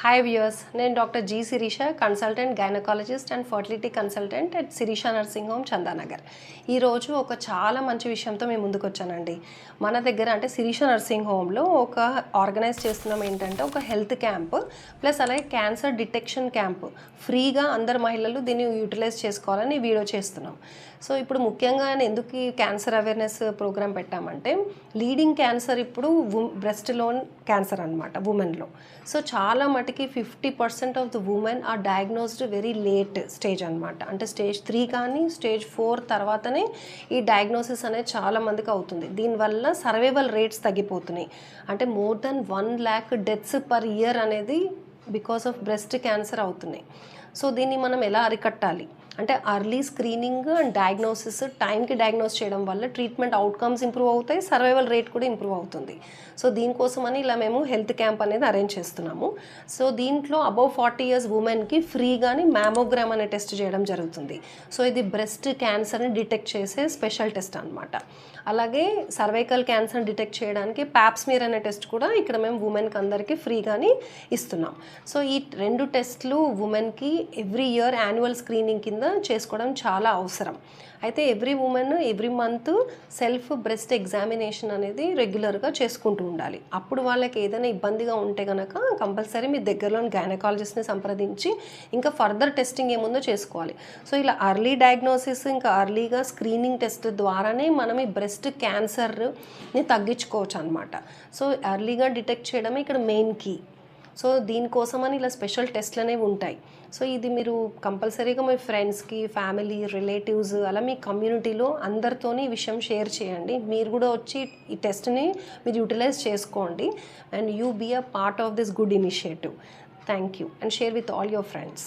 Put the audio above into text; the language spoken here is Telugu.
హాయ్ వ్యూయర్స్ నేను doctor G Shirisha consultant gynaecologist and fertility consultant at Shirisha nursing home Chandanagar. ఈరోజు ఒక చాలా మంచి విషయంతో మేము ముందుకు వచ్చానండి. మన దగ్గర అంటే శిరీష నర్సింగ్ హోమ్లో ఒక ఆర్గనైజ్ చేస్తున్నాం ఏంటంటే ఒక హెల్త్ క్యాంప్ ప్లస్ అలాగే క్యాన్సర్ డిటెక్షన్ క్యాంప్ ఫ్రీగా అందరు మహిళలు దీన్ని యూటిలైజ్ చేసుకోవాలని వీడియో చేస్తున్నాం. సో ఇప్పుడు ముఖ్యంగా నేను ఎందుకు ఈ క్యాన్సర్ అవేర్నెస్ ప్రోగ్రామ్ పెట్టామంటే లీడింగ్ క్యాన్సర్ ఇప్పుడు బ్రెస్ట్ లోన్ క్యాన్సర్ అనమాట ఉమెన్లో సో చాలా నాటికి fifty percent of the women are diagnosed very late stage అనమాట అంటే స్టేజ్ త్రీ కానీ స్టేజ్ ఫోర్ తర్వాతనే ఈ డయాగ్నోసిస్ అనేది చాలా మందికి అవుతుంది. దీనివల్ల సర్వైవల్ రేట్స్ తగ్గిపోతున్నాయి. అంటే more than one lakh deaths per year అనేది బికాస్ ఆఫ్ బ్రెస్ట్ క్యాన్సర్ అవుతున్నాయి. సో దీన్ని మనం ఎలా అరికట్టాలి? అంటే అర్లీ స్క్రీనింగ్ అండ్ డయాగ్నోసిస్ టైంకి డయాగ్నోస్ చేయడం వల్ల ట్రీట్మెంట్ అవుట్కమ్స్ ఇంప్రూవ్ అవుతాయి సర్వైవల్ రేట్ కూడా ఇంప్రూవ్ అవుతుంది. సో దీనికోసమని ఇలా మేము హెల్త్ క్యాంప్ అనేది అరేంజ్ చేస్తున్నాము. సో దీంట్లో అబౌవ్ ఫార్టీ ఇయర్స్ ఉమెన్కి ఫ్రీగాని మ్యామోగ్రామ్ అనే టెస్ట్ చేయడం జరుగుతుంది. సో ఇది బ్రెస్ట్ క్యాన్సర్ని డిటెక్ట్ చేసే స్పెషల్ టెస్ట్ అనమాట అలాగే సర్వైకల్ క్యాన్సర్ డిటెక్ట్ చేయడానికి ప్యాప్స్మీర్ అనే టెస్ట్ కూడా ఇక్కడ మేము ఉమెన్కి అందరికీ ఫ్రీగానే ఇస్తున్నాం. సో ఈ రెండు టెస్ట్లు ఉమెన్కి ఎవ్రీ ఇయర్ యాన్యువల్ స్క్రీనింగ్ కింద చేసుకోవడం చాలా అవసరం. అయితే every women every month self breast examination అనేది రెగ్యులర్గా చేసుకుంటూ ఉండాలి. అప్పుడు వాళ్ళకి ఏదైనా ఇబ్బందిగా ఉంటే కనుక కంపల్సరీ మీ దగ్గరలోని గైనకాలజిస్ట్ని సంప్రదించి ఇంకా ఫర్దర్ టెస్టింగ్ ఏముందో చేసుకోవాలి. సో ఇలా అర్లీ డయాగ్నోసిస్ ఇంకా అర్లీగా స్క్రీనింగ్ టెస్ట్ ద్వారానే మనం ఈ బ్రెస్ట్ క్యాన్సర్ని తగ్గించుకోవచ్చు అనమాట సో అర్లీగా డిటెక్ట్ చేయడమే ఇక్కడ మెయిన్ కీ. సో దీనికోసమని ఇలా స్పెషల్ టెస్ట్లు అనేవి ఉంటాయి. సో ఇది మీరు కంపల్సరీగా మీ ఫ్రెండ్స్కి ఫ్యామిలీ రిలేటివ్స్ అలా మీ కమ్యూనిటీలో అందరితోని ఈ విషయం షేర్ చేయండి. మీరు కూడా వచ్చి ఈ టెస్ట్ని మీరు యూటిలైజ్ చేసుకోండి. And you be a part of this good initiative. Thank you. And share with all your friends.